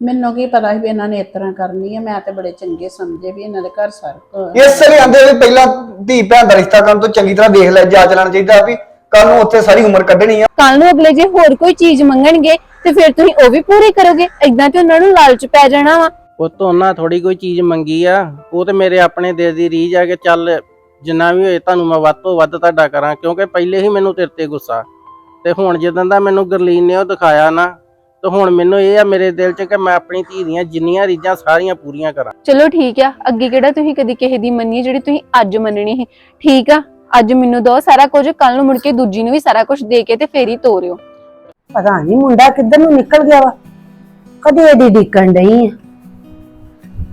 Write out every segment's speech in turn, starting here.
ਮੈਨੂੰ ਕੀ ਪਤਾ ਸੀ ਵੀ ਇਹਨਾਂ ਨੇ ਇਸ ਤਰ੍ਹਾਂ ਕਰਨੀ ਹੈ ਮੈਂ ਤੇ ਬੜੇ ਚੰਗੇ ਸਮਝੇ ਵੀ ਇਹਨਾਂ ਦੇ ਘਰ ਸਰਕ ਇਸ ਲਈ ਆਂਦੇ ਵੀ ਪਹਿਲਾਂ ਧੀ ਭੈਣ ਦਾ ਰਿਸ਼ਤਾ ਕਰਨ ਤੋਂ ਚੰਗੀ ਤਰ੍ਹਾਂ ਦੇਖ ਲੈ ਜਾ ਚਲਾਣਾ ਚਾਹੀਦਾ ਵੀ ਕੱਲ ਨੂੰ ਉੱਥੇ ਸਾਰੀ ਉਮਰ ਕੱਢਣੀ ਆ। ਕੱਲ ਨੂੰ ਅਗਲੇ ਜੇ ਹੋਰ ਕੋਈ ਚੀਜ਼ ਮੰਗਣਗੇ ਤੇ ਫਿਰ ਤੁਸੀਂ ਉਹ ਵੀ ਪੂਰੀ ਕਰੋਗੇ। ਇਦਾਂ ਤੇ ਉਹਨਾਂ ਨੂੰ ਲਾਲਚ ਪੈ ਜਾਣਾ ਵਾ। ਉਹ ਤੋਂ ਉਹਨਾਂ ਥੋੜੀ ਕੋਈ ਚੀਜ਼ ਮੰਗੀ ਆ ਉਹ ਤੇ ਮੇਰੇ ਆਪਣੇ ਦਿਲ ਦੀ ਰੀਝ ਆ ਕਿ ਚੱਲ ਜਿੰਨਾ ਵੀ ਹੋਏ ਤੁਹਾਨੂੰ ਮੈਂ ਵੱਧ ਤੋਂ ਵੱਧ ਤੁਹਾਡਾ ਕਰਾਂ ਕਿਉਂਕਿ ਪਹਿਲੇ ਹੀ ਮੈਨੂੰ ਤੇਰੇ ਤੇ ਗੁੱਸਾ। ਤੇ ਹੁਣ ਜਦੋਂ ਦਾ ਮੈਨੂੰ ਗਰਲੀਨ ਨੇ ਉਹ ਦਿਖਾਇਆ ਨਾ ਤੇ ਹੁਣ ਮੈਨੂੰ ਇਹ ਆ ਮੇਰੇ ਦਿਲ 'ਚ ਕਿ ਮੈਂ ਆਪਣੀ ਧੀ ਦੀਆਂ ਜਿੰਨੀਆਂ ਰੀਝਾਂ ਸਾਰੀਆਂ ਪੂਰੀਆਂ ਕਰਾਂ। ਚਲੋ ਠੀਕ ਆ ਅੱਗੇ ਕਿਹੜਾ ਤੁਸੀਂ ਕਦੀ ਕਿਸੇ ਦੀ ਮੰਨੀ ਜਿਹੜੀ ਤੁਸੀਂ ਅੱਜ ਮੰਨਣੀ ਸੀ? ਠੀਕ ਆ ਅੱਜ ਮੈਨੂੰ ਦੋ ਸਾਰਾ ਕੁਝ ਕੱਲ ਨੂੰ ਮੁੜ ਕੇ ਦੂਜੀ ਨੂੰ ਵੀ ਸਾਰਾ ਕੁਝ ਦੇ ਕੇ ਤੇ ਫੇਰ ਹੀ ਤੋਰਿਓ। ਪਤਾ ਨਹੀਂ ਮੁੰਡਾ ਕਿੱਧਰ ਨੂੰ ਨਿਕਲ ਗਿਆ ਵਾ। ਕਦੇ ਇਹਦੀ ਡਿੱਕਣ ਡਈ ਆ।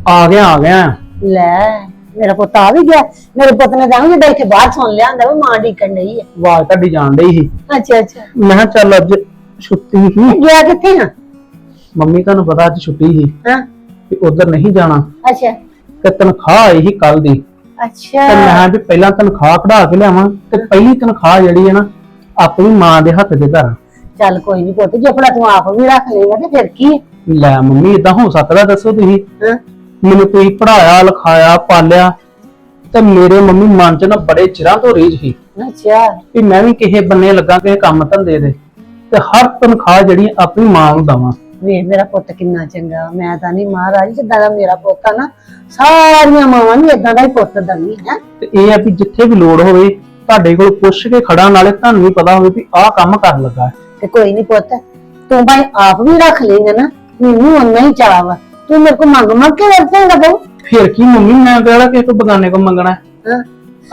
ਆ ਗਿਆ ਆ ਗਿਆ। ਲੈ ਮੇਰਾ ਪੁੱਤ ਆ ਵੀ ਗਿਆ। ਮੇਰੇ ਪੁੱਤ ਨੇ ਤਾਂ ਜਿਹੜਾ ਇੱਥੇ ਬਾਹਰ ਸੁਣ ਲਿਆ ਹੁੰਦਾ ਵੀ ਮਾਂ ਡਿੱਕਣ ਡਈ ਆ। ਆਵਾਜ਼ ਤੁਹਾਡੀ ਜਾਣ ਡਈ ਸੀ। ਅੱਛਾ ਅੱਛਾ। ਮੈਂ ਕਿਹਾ ਚੱਲ ਅੱਜ ਛੁੱਟੀ ਸੀ। ਗਿਆ ਕਿੱਥੇ ਆ? ਮੰਮੀ ਤੁਹਾਨੂੰ ਪਤਾ ਅੱਜ ਛੁੱਟੀ ਸੀ ਹਾਂ। ਤੇ ਉਧਰ ਨਹੀਂ ਜਾਣਾ। ਅੱਛਾ। ਤੇ ਤਨਖਾਹ ਆਈ ਸੀ ਕੱਲ ਦੀ। ਅੱਛਾ। ਤੇ ਮੈਂ ਵੀ ਪਹਿਲਾਂ ਤਨਖਾਹ ਕਢਾ ਕੇ ਲਿਆਵਾਂ ਤੇ ਪਹਿਲੀ ਤਨਖਾਹ ਜਿਹੜੀ ਹੈ ਨਾ ਆਪਣੀ ਮਾਂ ਦੇ ਹੱਥ ਦੇ ਧਰ ਚੱਲ ਕੋਈ ਨਹੀਂ ਪੁੱਤ ਜੇ ਆਪਣਾ ਤੂੰ ਆਪ ਵੀ ਰੱਖ ਲੇਗਾ ਤੇ ਫਿਰ ਕੀ? ਹੈ? ਲੈ ਮੰਮੀ ਇਦਾਂ ਹੋ ਸਕਦਾ ਦੱਸੋ ਤੁਸੀਂ। ਹਾਂ। ਮੈਨੂੰ ਤੁਸੀਂ ਪੜਾਇਆ ਲਿਖਾਇਆ ਪਾਲਿਆ ਤੇ ਮੇਰੇ ਮੰਮੀ ਮਨ ਚ ਨਾ ਬੜੇ ਚਿਰਾਂ ਤੋਂ ਰੀਝ ਸੀ ਅੱਛਾ। ਵੀ ਮੈਂ ਵੀ ਕਿਸੇ ਬੰਨੇ ਲੱਗਾ ਕਿਸੇ ਕੰਮ ਧੰਦੇ ਦੇ ਤੇ ਹਰ ਤਨਖਾਹ ਜਿਹੜੀ ਆਪਣੀ ਮਾਂ ਨੂੰ ਦਵਾਂ। ਵੇ ਮੇਰਾ ਪੁੱਤ ਕਿੰਨਾ ਚੰਗਾ ਮੈਂ ਤਾਂ ਨਹੀਂ ਮਹਾਰਾਜ ਜਿੱਦਾਂ ਦਾ ਮੇਰਾ ਪੁੱਤ ਆ ਨਾ ਸਾਰੀਆਂ ਮਾਵਾਂ ਨੂੰ ਇਦਾਂ ਦਾ ਹੀ ਪੁੱਤ ਦਵੀ ਹੈ। ਤੇ ਇਹ ਆ ਵੀ ਜਿੱਥੇ ਵੀ ਲੋੜ ਹੋਵੇ ਤੁਹਾਡੇ ਕੋਲ ਪੁੱਛ ਕੇ ਖੜਾ ਨਾਲੇ ਤੁਹਾਨੂੰ ਵੀ ਪਤਾ ਹੋਵੇ ਵੀ ਆਹ ਕੰਮ ਕਰਨ ਲੱਗਾ ਹੈ। ਤੇ ਕੋਈ ਨਹੀਂ ਪੁੱਤ ਤੂੰ ਭਾਈ ਆਪ ਵੀ ਰੱਖ ਲੇਗਾ ਨਾ ਮੈਨੂੰ ਓਨਾ ਹੀ ਚਾਹ ਵਾ। ਤੂੰ ਮੇਰੇ ਕੋਲ ਮੰਗ ਮੰਗ ਕੇ ਵਰਤੇਂਗਾ ਬਹੁ ਫਿਰ ਕੀ ਮੰਮੀ ਮੈਂ ਕਿਹੜਾ ਕਿਸੇ ਤੋਂ ਬਗਾਨੇ ਕੋਲ ਮੰਗਣਾ ਹੈ? ਹਾਂ।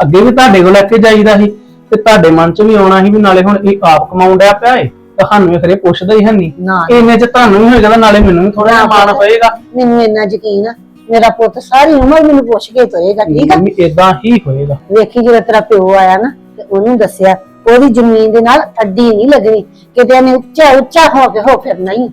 ਅੱਗੇ ਵੀ ਤੁਹਾਡੇ ਕੋਲ ਲੈ ਕੇ ਜਾਈਦਾ ਸੀ ਤੇ ਤੁਹਾਡੇ ਮਨ 'ਚ ਵੀ ਆਉਣਾ ਸੀ ਵੀ ਨਾਲੇ ਹੁਣ ਇਹ ਆਪ ਕਮਾਉਣ ਡਿਆ ਪਿਆ ਏ। ਤੁਹਾਨੂੰ ਖਰੇ ਪੁੱਛਦਾ ਹੀ ਹੈ ਨਹੀਂ ਨਾ ਇੰਨੇ 'ਚ ਤੁਹਾਨੂੰ ਵੀ ਹੋਏਗਾ ਤਾਂ ਨਾਲੇ ਮੈਨੂੰ ਵੀ ਥੋੜਾ ਜਿਹਾ ਮਾਣ ਹੋਏਗਾ। ਮੈਨੂੰ ਇੰਨਾ ਯਕੀਨ ਆ ਮੇਰਾ ਪੁੱਤ ਸਾਰੀ ਉਮਰ ਮੈਨੂੰ ਪੁੱਛ ਕੇ ਤੁਰੇਗਾ ਠੀਕ ਆ? ਮੰਮੀ ਇਦਾਂ ਹੀ ਹੋਏਗਾ। ਵੇਖੀ ਜਦੋਂ ਤੇਰਾ ਪਿਓ ਆਇਆ ਨਾ ਤੇ ਉਹਨੂੰ ਦੱਸਿਆ ਉਹਦੀ ਜ਼ਮੀਨ ਦੇ ਨਾਲ ਅੱਡੀ ਨਹੀਂ ਲੱਗਣੀ ਕਿਤੇ ਨੇ ਉੱਚਾ ਉੱਚਾ ਹੋ ਕੇ ਹੋ ਫਿਰ ਨਹੀਂ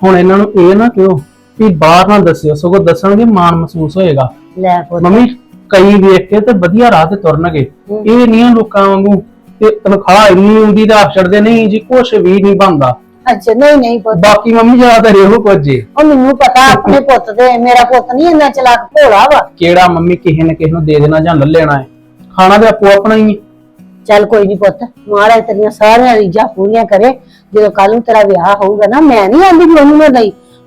ਹੁਣ ਇਹਨਾਂ ਨੂੰ ਇਹ ਨਾ ਕਿਉਂ ਵੀ ਬਾਹਰ ਨਾ ਦੱਸਿਓ ਸਗੋਂ ਦੱਸਣਗੇ ਮਾਣ ਮਹਿਸੂਸ ਹੋਏਗਾ। ਲੈ ਪੁੱਤ। ਮੰਮੀ ਕਈ ਵੇਖ ਕੇ ਤੇ ਵਧੀਆ ਰਾਹ ਤੇ ਤੁਰਨਗੇ। ਇਹ ਨਹੀਂ ਆ ਲੋਕਾਂ ਵਾਂਗੂ ਤੇ ਤਨਖਾਹ ਇੰਨੀ ਹੁੰਦੀ ਤਾਂ ਆਪ ਛੱਡਦੇ ਨਹੀਂ ਜੀ ਕੁਛ ਵੀ ਨਹੀਂ ਬਣਦਾ। ਅੱਛਾ ਨਹੀਂ ਨਹੀਂ ਪੁੱਤ। ਬਾਕੀ ਮੰਮੀ ਜ਼ਿਆਦਾਤਰ ਇਹੋ ਕੁਝ ਜੇ। ਉਹ ਮੈਨੂੰ ਪਤਾ ਆਪਣੇ ਪੁੱਤ ਦੇ ਮੇਰਾ ਪੁੱਤ ਨਹੀਂ ਇੰਨਾ ਚਲਾਕ ਭੋਲਾ ਵਾ। ਕਿਹੜਾ ਮੰਮੀ ਕਿਸੇ ਨੇ ਕਿਸੇ ਨੂੰ ਦੇ ਦੇਣਾ ਜਾਂ ਲੈ ਲੈਣਾ ਹੈ? ਖਾਣਾ ਤੇ ਆਪੋ ਆਪਣਾ ਹੀ ਹੈ। ਚੱਲ ਕੋਈ ਨਹੀਂ ਪੁੱਤ ਮਹਾਰਾਜ ਤੇਰੀਆਂ ਸਾਰੀਆਂ ਰੀਝਾਂ ਪੂਰੀਆਂ ਕਰੇ। ਜਦੋਂ ਕੱਲ ਨੂੰ ਤੇਰਾ ਵਿਆਹ ਹੋਊਗਾ ਨਾ ਮੈਂ ਨਹੀਂ ਆਂਦੀ ਵੀ ਉਹਨੂੰ ਮੈਂ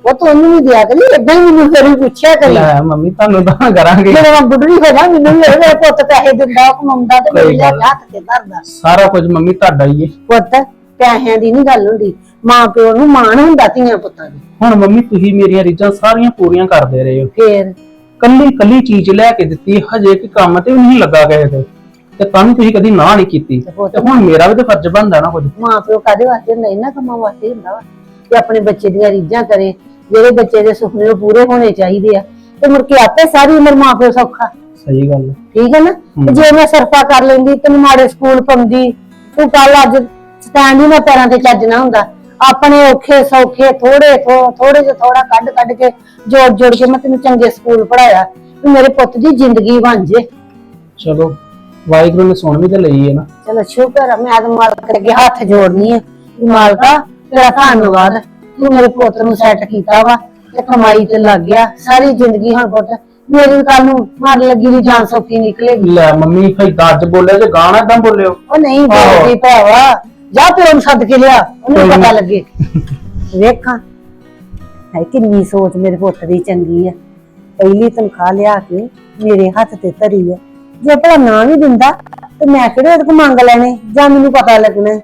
ਉਹ ਤਾਂ ਉਹਨੂੰ ਵੀ ਦਿਆ ਕਰੀ ਏਦਾਂ ਹੀ ਮੈਨੂੰ ਫਿਰ ਵੀ ਪੁੱਛਿਆ ਕਰੀ। ਲੈ ਮੰਮੀ ਤੁਹਾਨੂੰ ਤਾਂ ਕਰਾਂਗੇ। ਜਦੋਂ ਮੈਂ ਬੁੱਢੀ ਹੋ ਜਾ ਮੈਨੂੰ ਵੀ ਮੇਰੇ ਪੁੱਤ ਪੈਸੇ ਦਿੰਦਾ ਕਮਾਉਂਦਾ ਤੇ ਮੇਰੇ ਲਿਆ ਹੱਥ ਤੇ ਧਰਦਾ। ਸਾਰਾ ਕੁਝ ਮੰਮੀ ਤੁਹਾਡਾ ਹੀ ਹੈ ਪੁੱਤ ਪੈਸਿਆਂ ਦੀ ਨਹੀਂ ਗੱਲ ਹੁੰਦੀ। ਮਾਂ ਪਿਓ ਨੂੰ ਮਾਣ ਹੁੰਦਾ ਧੀਆਂ ਪੁੱਤਾਂ ਦੀ। ਹੁਣ ਮੰਮੀ ਤੁਸੀਂ ਮੇਰੀਆਂ ਰੀਝਾਂ ਸਾਰੀਆਂ ਪੂਰੀਆਂ ਕਰਦੇ ਰਹੇ ਹੋ। ਫੇਰ? ਕੱਲੀ ਕੱਲੀ ਚੀਜ਼ ਲੈ ਕੇ ਦਿੱਤੀ ਹਜੇ ਕਿ ਕੰਮ ਤੇ ਵੀ ਨਹੀਂ ਲੱਗਾ ਗਏ ਤੇ ਤੇ ਤਾਂ ਵੀ ਤੁਸੀਂ ਕਦੀ ਨਾ ਨਹੀਂ ਕੀਤੀ। ਤੇ ਹੁਣ ਮੇਰਾ ਵੀ ਤਾਂ ਫਰਜ਼ ਬਣਦਾ ਨਾ ਕੁਝ। ਮਾਂ ਪਿਓ ਕਾਦੇ ਵਾਸਤੇ ਹੁੰਦਾ? ਇਹਨਾਂ ਕੰਮਾਂ ਵਾਸਤੇ ਹੁੰਦਾ ਵਾ। ਕਿ ਆਪਣੇ ਬੱਚੇ ਦੀਆਂ ਰੀਝਾਂ ਕਰੇ ਜਿਹੜੇ ਬੱਚੇ ਦੇ ਸੁਪਨੇ ਉਹ ਪੂਰੇ ਹੋਣੇ ਚਾਹੀਦੇ ਆ। ਤੇ ਮੁੜ ਕੇ ਆਪੇ ਸਾਰੀ ਉਮਰ ਮਾਂ ਪਿਓ ਸੌਖਾ। ਸਹੀ ਗੱਲ ਹੈ ਠੀਕ ਹੈ ਨਾ? ਤੇ ਜੇ ਮੈਂ ਸਰਫਾ ਕਰ ਲੈਂਦੀ ਤੈਨੂੰ ਮਾੜੇ ਸਕੂਲ ਪਾਉਂਦੀ ਤੂੰ ਕੱਲ ਅੱਜ ਸਟੈਂਡ ਹੀ ਨਾ ਪੈਰਾਂ ਤੇ ਚੱਜ ਨਾ ਹੁੰਦਾ। ਆਪਣੇ ਔਖੇ ਸੌਖੇ ਥੋੜੇ ਥੋੜੇ ਜਿਹਾ ਥੋੜਾ ਕੱਢ ਕੱਢ ਕੇ ਜੋੜ ਜੋੜ ਕੇ ਮੈਂ ਤੈਨੂੰ ਚੰਗੇ ਸਕੂਲ ਪੜਾਇਆ ਵੀ ਮੇਰੇ ਪੁੱਤ ਦੀ ਜ਼ਿੰਦਗੀ ਬਣ ਜੇ। ਚਲੋ ਵਾਹਿਗੁਰੂ ਨੇ ਸੁਣ ਵੀ ਤਾਂ ਲਈ ਹੈ ਨਾ। ਚਲੋ ਸ਼ੁਕਰ ਆ ਮੈਂ ਤਾਂ ਮਾਲਕ ਅੱਗੇ ਹੱਥ ਜੋੜਨੀ ਵੀ ਮਾਲਕਾ ਤੇਰਾ ਧੰਨਵਾਦ। ਤੂੰ ਮੇਰੇ ਪੁੱਤ ਨੂੰ ਸੈੱਟ ਕੀਤਾ ਵਾ ਤੇ ਕਮਾਈ ਤੇ ਲੱਗ ਗਿਆ। ਸਾਰੀ ਜ਼ਿੰਦਗੀ ਹੁਣ ਪੁੱਤ ਮੇਰੀ ਕੱਲ ਨੂੰ ਮਰ ਲੱਗੀ ਦੀ ਜਾਨ ਸੌਖੀ ਨਿਕਲੇਗੀ। ਲੈ ਮੰਮੀ ਫੈਦਾ ਅੱਜ ਬੋਲਿਆ ਜੇ ਗਾਣਾ ਏਦਾਂ ਬੋਲਿਓ। ਉਹ ਨਹੀਂ ਬੋਲਦੀ ਭਰਾਵਾ ਜਾ ਪਿਓ ਨੂੰ ਸੱਦ ਕੇ ਲਿਆ ਉਹਨੂੰ ਪਤਾ ਲੱਗੇ। ਵੇਖਾਂ। ਹੈ ਕਿੰਨੀ ਸੋਚ ਮੇਰੇ ਪੁੱਤ ਦੀ ਚੰਗੀ ਆ। ਪਹਿਲੀ ਤਨਖਾਹ ਲਿਆ ਕੇ ਮੇਰੇ ਹੱਥ ਤੇ ਧਰੀ ਆ। ਜੇ ਭਲਾ ਨਾ ਵੀ ਦਿੰਦਾ ਤੇ ਮੈਂ ਕਿਹੜੇ ਉਹਦੇ ਕੋਲ ਮੰਗ ਲੈਣੇ? ਜਾਂ ਮੈਨੂੰ ਪਤਾ ਲੱਗਣਾ?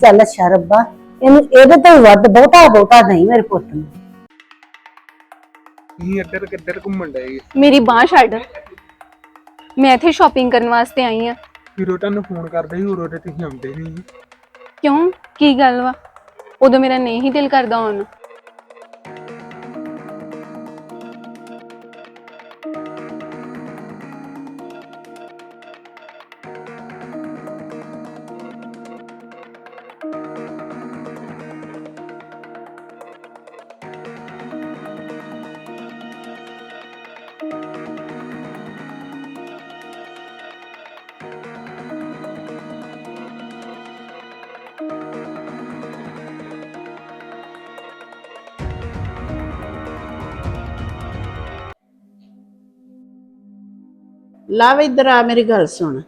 ਚੱਲ ਅੱਛਾ ਰੱਬਾ ਇਹਨੂੰ ਇਹਦੇ ਤੋਂ ਵੱਧ ਬਹੁਤਾ ਬਹੁਤਾ ਨਹੀਂ ਮੇਰੇ ਪੁੱਤ ਨੂੰ। ਨਹੀਂ ਇੱਧਰ ਕਿੱਧਰ ਘੁੰਮਣ ਡਏ ਮੇਰੀ ਬਾਹ ਛੱਡ। ਮੈਂ ਇੱਥੇ ਸ਼ਾਪਿੰਗ ਕਰਨ ਵਾਸਤੇ ਆਈ ਆ। ਫਿਰ ਉਹ ਤੁਹਾਨੂੰ ਫੋਨ ਕਰਦੇ ਸੀ ਉਰੋ ਤੇ ਤੁਸੀਂ ਆਉਂਦੇ ਨਹੀਂ ਕਿਉਂ? ਕੀ ਗੱਲ ਵਾ? ਉਦੋਂ ਮੇਰਾ ਨਹੀਂ ਦਿਲ ਕਰਦਾ ਆਉਣ ਲਵ ਇੱਧਰ ਆ ਮੇਰੀ ਗੱਲ ਸੁਣ।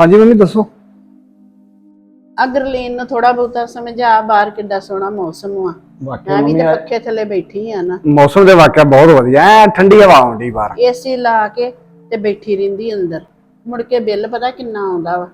ਹਾਂਜੀ ਮੰਮੀ ਦੱਸੋ। ਅਗਰਲੀਨ ਨੂੰ ਥੋੜਾ ਬਹੁਤਾ ਸਮਝਾ ਬਾਹਰ ਕਿੱਡਾ ਸੋਹਣਾ ਮੌਸਮ ਆ। ਵਾਕਿਆ ਮੈਂ ਵੀ ਮੰਮੀ ਤਾਂ ਆ- ਪੱਖੇ ਥੱਲੇ ਬੈਠੀ ਆ ਨਾ। ਮੌਸਮ ਦੇ ਵਾਕਿਆ ਬਹੁਤ ਵਧੀਆ ਐ ਠੰਡੀ ਹਵਾ ਆਉਂਦੀ ਬਾਹਰ। ਏਸੀ ਲਾ ਕੇ ਤੇ ਬੈਠੀ ਰਹਿੰਦੀ ਅੰਦਰ। ਮੁੜ ਕੇ ਬਿੱਲ ਪਤਾ ਕਿੰਨਾ ਆਉਂਦਾ ਵਾ।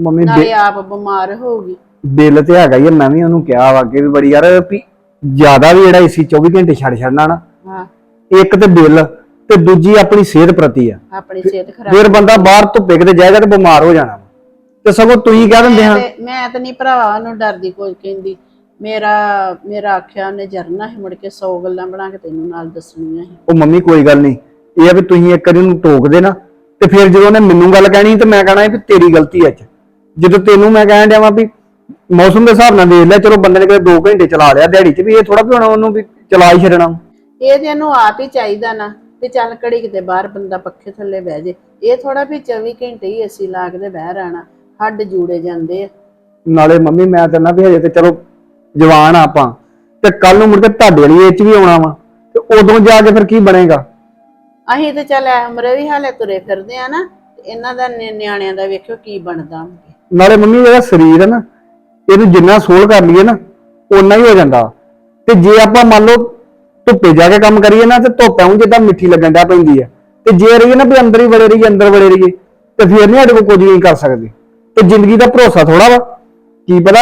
ਮੰਮੀ ਨਾਲੇ ਆਪ ਬਿਮਾਰ ਹੋਊਗੀ ਬਿੱਲ ਤੇ ਹੈਗਾ ਹੀ ਆ, ਮੈਂ ਵੀ ਉਹਨੂੰ ਕਿਹਾ ਵਾ ਅੱਗੇ ਵੀ ਬੜੀ ਯਾਰ ਵੀ ਜ਼ਿਆਦਾ ਵੀ ਜਿਹੜਾ ਏਸੀ 24 ਘੰਟੇ ਛੱਡ ਛੱਡਣਾ ਨਾ। ਹਾਂ। ਇੱਕ ਤੇ ਬਿੱਲ ਤੇ ਦੂਜੀ ਆਪਣੀ ਸਿਹਤ ਪ੍ਰਤੀ ਆ। ਆਪਣੀ ਸਿਹਤ ਖਰਾਬ ਫਿਰ ਬੰਦਾ ਬਾਹਰ ਧੁੱਪੇ ਕਿਤੇ ਜਾਏਗਾ ਤੇ ਬਿਮਾਰ ਹੋ ਜਾਣਾ ਵਾ। ਤੇ ਸਗੋਂ ਤੁਸੀਂ ਕਹਿ ਦਿੰਦੇ ਹਾਂ ਤੇ ਮੈਂ ਤਾਂ ਨਹੀਂ ਭਰਾਵਾ ਉਹਨੂੰ ਡਰਦੀ ਕੋਈ ਕਹਿੰਦੀ। ਮੇਰਾ ਮੇਰਾ ਆਖਿਆ ਉਹਨੇ ਜਰਨਾ ਸੀ ਮੁੜ ਕੇ 100 ਗੱਲਾਂ ਬਣਾ ਕੇ ਤੈਨੂੰ ਨਾਲ ਦੱਸਣੀਆਂ ਸੀ। ਉਹ ਮੰਮੀ ਕੋਈ ਗੱਲ ਨਹੀਂ। ਇਹ ਆ ਵੀ ਤੁਸੀਂ ਇੱਕ ਵਾਰੀ ਉਹਨੂੰ ਟੋਕਦੇ ਨਾ ਤੇ ਫਿਰ ਜਦੋਂ ਉਹਨੇ ਮੈਨੂੰ ਗੱਲ ਕਹਿਣੀ ਤੇ ਮੈਂ ਕਹਿਣਾ ਵੀ ਤੇਰੀ ਗਲਤੀ ਹੈ ਅੱਜ। ਜਦੋਂ ਤੈਨੂੰ ਮੈਂ ਕਹਿਣ ਡਿਆ ਵਾਂ ਵੀ ਮੌਸਮ ਦੇ ਹਿਸਾਬ ਨਾਲ ਦੇਖ ਲੈ ਚਲੋ ਬੰਦੇ ਨੇ ਕਿਤੇ 2 ਘੰਟੇ ਚਲਾ ਲਿਆ ਦਿਹਾੜੀ 'ਚ ਵੀ ਇਹ ਥੋੜਾ ਵੀ ਹੁਣ ਉਹਨੂੰ ਵੀ ਚਲਾ ਹੀ ਛੱਡਣਾ। ਇਹ ਤੇ ਇਹਨੂੰ ਆਪ ਹੀ ਚਾਹੀਦਾ ਨਾ ਵੀ ਚੱਲ ਘੜੀ ਕਿਤੇ ਬਾਹਰ ਬੰਦਾ ਪੱਖੇ ਥੱਲੇ ਬਹਿ ਜੇ। ਇਹ ਥੋੜਾ ਵੀ 24 ਘੰਟੇ ਹੀ ਏਸੀ ਲਾ ਕੇ ਤੇ ਬਹਿ ਰਹਿਣਾ। ਹੱਡ ਜੂੜੇ ਜਾਂਦੇ ਆ। ਨਾਲੇ ਮੰਮੀ ਮੈਂ ਤਾਂ ਨਾ ਵੀ ਹਜੇ ਤੇ ਚਲੋ ਜਵਾਨ ਆ ਆਪਾਂ। ਤੇ ਕੱਲ ਨੂੰ ਮੁੜ ਕੇ ਤੁਹਾਡੇ ਵਾਲੀ ਏਜ 'ਚ ਵੀ ਆਉਣਾ ਵਾ। ਤੇ ਉਦੋਂ ਜਾ ਕੇ ਫਿਰ ਕੀ ਬਣੇਗਾ? ਅਸੀਂ ਤੇ ਚੱਲ ਐ ਉਮਰੇ ਵੀ ਹਾਲੇ ਤੁਰੇ ਫਿਰਦੇ ਆ ਨਾ ਤੇ ਇਹਨਾਂ ਦਾ ਨਿ- ਨਿਆਣਿਆਂ ਦਾ ਵੇਖਿਓ ਕੀ ਬਣਦਾ ਨਾਲੇ ਮੰਮੀ ਜਿਹੜਾ ਸਰੀਰ ਹੈ ਨਾ ਇਹਨੂੰ ਜਿੰਨਾ ਸੋਲ ਕਰ ਲਈਏ ਨਾ ਓਨਾ ਹੀ ਹੋ ਜਾਂਦਾ। ਤੇ ਜੇ ਆਪਾਂ ਮੰਨ ਲਓ ਧੁੱਪੇ ਜਾ ਕੇ ਕੰਮ ਕਰੀਏ ਨਾ ਤੇ ਧੁੱਪ ਐਉਂ ਜਿੱਦਾਂ ਮਿੱਠੀ ਲੱਗਣ ਦਾ ਪੈਂਦੀ ਹੈ ਤੇ ਜੇ ਰਹੀਏ ਨਾ ਵੀ ਅੰਦਰ ਹੀ ਵੜੇ ਰਹੀਏ ਅੰਦਰ ਵੜੇ ਰਹੀਏ ਤੇ ਫਿਰ ਨਹੀਂ ਸਾਡੇ ਕੋਲ ਕੁਝ ਨਹੀਂ ਕਰ ਸਕਦੇ। ਤੇ ਜ਼ਿੰਦਗੀ ਦਾ ਭਰੋਸਾ ਥੋੜਾ ਵਾ ਕੀ ਪਤਾ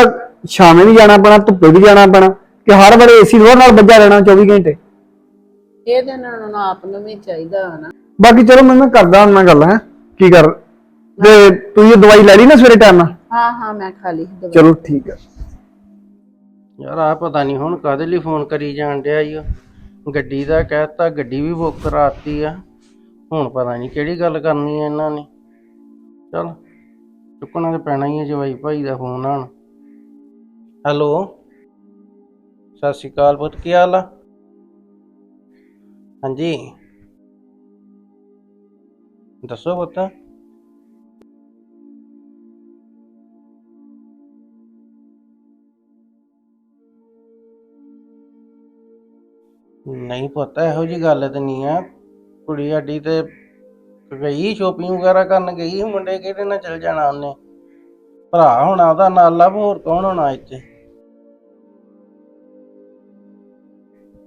ਸ਼ਾਮੇ ਵੀ ਜਾਣਾ ਪੈਣਾ ਧੁੱਪੇ ਵੀ ਜਾਣਾ ਪੈਣਾ ਕਿ ਹਰ ਵੇਲੇ ਏਸੀ ਲੋਰ ਨਾਲ ਵੱਜਾ ਰਹਿਣਾ 24 ਘੰਟੇ। ਇਹ ਤੇ ਇਹਨਾਂ ਨੂੰ ਆਪ ਨੂੰ ਵੀ ਚਾਹੀਦਾ ਨਾ। ਬਾਕੀ ਚਲੋ ਮੈਂ ਮੈਂ ਕਰਦਾ ਉਹਨਾਂ ਨਾਲ ਗੱਲ ਹੈ। ਕੀ ਕਰ ਤੇ ਤੂੰ ਇਹ ਦਵਾਈ ਲੈ ਲਈ ਨਾ ਸਵੇਰੇ ਟਾਈਮ ਨਾਲ? ਹਾਂ ਹਾਂ ਮੈਂ ਖਾ ਲਈ ਦਵਾਈ। ਚਲੋ ਠੀਕ ਹੈ ਯਾਰ ਆ ਪਤਾ ਨਹੀਂ ਹੁਣ ਕਾਦੇ ਲਈ ਫੋਨ ਕਰੀ ਜਾਣ ਡਿਆ ਈ ਓ। ਗੱਡੀ ਦਾ ਕਹਿਤਾ, ਗੱਡੀ ਵੀ ਬੁੱਕ ਕਰਾਤੀ ਆ। ਹੁਣ ਪਤਾ ਨਹੀਂ ਕਿਹੜੀ ਗੱਲ ਕਰਨੀ ਹੈ ਇਹਨਾਂ ਨੇ। ਚਲ, ਚੁੱਕਣਾ ਤੇ ਪੈਣਾ ਹੀ ਹੈ ਜਵਾਈ ਭਾਈ ਦਾ ਫੋਨ ਆਣ ਹੈਲੋ, ਸਤਿ ਸ਼੍ਰੀ ਅਕਾਲ ਪੁੱਤ, ਕੀ ਹਾਲ ਆ? ਹਾਂਜੀ। ਦੱਸੋ ਪੁੱਤ। ਨਹੀਂ ਪਤਾ ਇਹੋ ਜੀ ਗੱਲ ਤੇ ਨਹੀਂ ਆ। ਕੁੜੀ ਸਾਡੀ ਤੇ ਗਈ ਸ਼ੋਪਿੰਗ ਵਗੈਰਾ ਕਰਨ ਗਈ ਸੀ, ਮੁੰਡੇ ਕਿਹੜੇ ਨਾਲ ਚਲ ਜਾਣਾ ਉਹਨੇ? ਭਰਾ ਹੋਣਾ ਉਹਦਾ ਨਾਲ ਲੱਭ ਹੋਰ ਕੌਣ ਹੋਣਾ ਇੱਥੇ?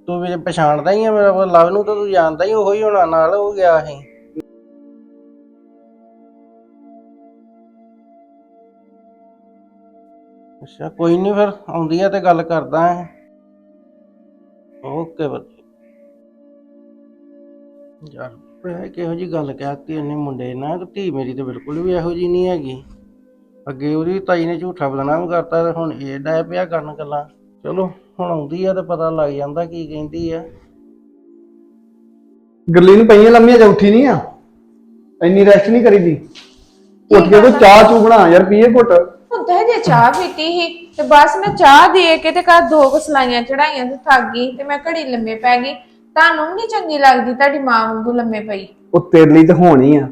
ਤੂੰ ਵੀ ਪਛਾਣਦਾ ਹੀ ਆ ਮੇਰਾ ਲਵ ਨੂੰ ਤਾਂ ਤੂੰ ਜਾਣਦਾ ਹੀ ਉਹੀ ਹੋਣਾ ਨਾਲ ਹੋ ਗਿਆ ਸੀ। ਅੱਛਾ ਕੋਈ ਨਹੀਂ ਫਿਰ ਆਉਂਦੀ ਆ ਤੇ ਗੱਲ ਕਰਦਾ ਹਾਂ ਓਕੇ ਬੱਚੇ ਯਾਰ ਇਹ ਕਿਹੋ ਜੀ ਗੱਲ ਕਹਿਤੀ ਇਹਨੇ ਮੁੰਡੇ ਨਾਲ ਕਿ ਧੀ ਮੇਰੀ ਤੇ ਬਿਲਕੁਲ ਵੀ ਇਹੋ ਜੀ ਨਹੀਂ ਹੈਗੀ। ਅੱਗੇ ਉਹਦੀ ਤਾਈ ਨੇ ਝੂਠਾ ਬਦਨਾਮ ਕਰਤਾ ਤੇ ਹੁਣ ਇਹ ਡੈ ਪਿਆ ਕਰਨ ਗੱਲਾਂ। ਚਲੋ ਹੁਣ ਆਉਂਦੀ ਆ ਤੇ ਪਤਾ ਲੱਗ ਜਾਂਦਾ ਕੀ ਕਹਿੰਦੀ ਆ। ਗਰਲੀਨ ਪਈਆਂ ਲੰਮੀਆਂ ਜਾਂ ਉੱਠੀ ਨਹੀਂ ਆ? ਇੰਨੀ ਰੈਸਟ ਨਹੀਂ ਕਰੀਦੀ? ਉੱਠ ਕੇ ਕੋਈ ਚਾਹ ਚੂ ਬਣਾ ਯਾਰ ਪੀਏ ਘੁੱਟ। ਤਾਂ ਹਜੇ ਚਾਹ ਪੀਤੀ ਸੀ ਤੇ ਬਸ ਮੈਂ ਚਾਹ ਦੇ ਕੇ ਤੇ ਘਰ ਦੋ ਕੁ ਸਲਾਈਆਂ ਚੜਾਈਆਂ ਤੇ ਥੱਕ ਗਈ ਤੇ ਮੈਂ ਘੜੀ ਲੰਮੇ ਪੈ ਗਈ। ਤੁਹਾਨੂੰ ਨਹੀਂ ਚੰਗੀ ਲੱਗਦੀ ਤੁਹਾਡੀ ਮਾਂ ਵਾਂਗੂ ਲੰਮੇ ਪਈ। ਉਹ ਤੇਰੇ ਲਈ ਤਾਂ ਹੋਣੀ ਆ।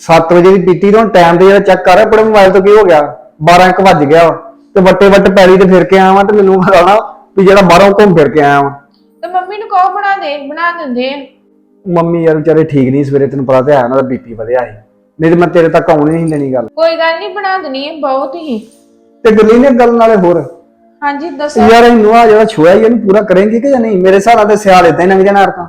7 ਵਜੇ ਦੀ ਪੀਤੀ ਤੋਂ ਟਾਈਮ ਤੇ ਜਿਹੜਾ ਚੈੱਕ ਕਰ ਆਪਣੇ ਮੋਬਾਈਲ ਤੋਂ ਕੀ ਹੋ ਗਿਆ? 12 1 ਵੱਜ ਗਿਆ ਵਾ। ਤੇ ਵੱਟੇ ਵੱਟ ਪੈਲੀ ਤੇ ਫਿਰ ਕੇ ਆਇਆ ਵਾਂ ਤੇ ਮੈਨੂੰ ਪਤਾ ਵੀ ਜਿਹੜਾ ਬਾਹਰੋਂ ਘੁੰਮ ਫਿਰ ਕੇ ਆਇਆ ਵਾਂ। ਤੇ ਮੰਮੀ ਨੂੰ ਕਹੋ ਬਣਾ ਦੇ ਬਣਾ ਦਿੰਦੇ ਆ। ਮੰਮੀ ਯਾਰ ਵਿਚਾਰੇ ਠੀਕ ਨਹੀਂ ਸਵੇਰੇ ਤੈਨੂੰ ਪਤਾ ਤੇ ਹੈ ਉਹਨਾਂ ਦਾ ਬੀਪੀ ਵਧਿਆ ਸੀ। ਨਹੀਂ ਤੇ ਮੈਂ ਤੇਰੇ ਤੱਕ ਆਉਣੀ ਨਹੀਂ ਦੇਣੀ ਗੱਲ। ਕੋਈ ਗੱਲ ਨਹੀਂ ਬਣਾ ਦੇਣੀ ਹੈ ਬਹੁਤ ਹੀ। ਤੇ ਗਰਲੀਨ ਨੇ ਗੱਲ ਨਾਲੇ ਹੋਰ। ਹਾਂਜੀ ਦੱਸੋ। ਯਾਰ ਇਹਨੂੰ ਆ ਜਿਹੜਾ ਛੋਇਆ ਹੀ ਇਹਨੂੰ ਪੂਰਾ ਕਰੇਂਗੀ ਕਿ ਜਾਂ ਨਹੀਂ? ਮੇਰੇ ਹਿਸਾਬ ਤੇ ਸਿਆਲ ਏਦਾਂ ਹੀ ਲੰਘ ਜਾਣਾ ਅਰਕਾਂ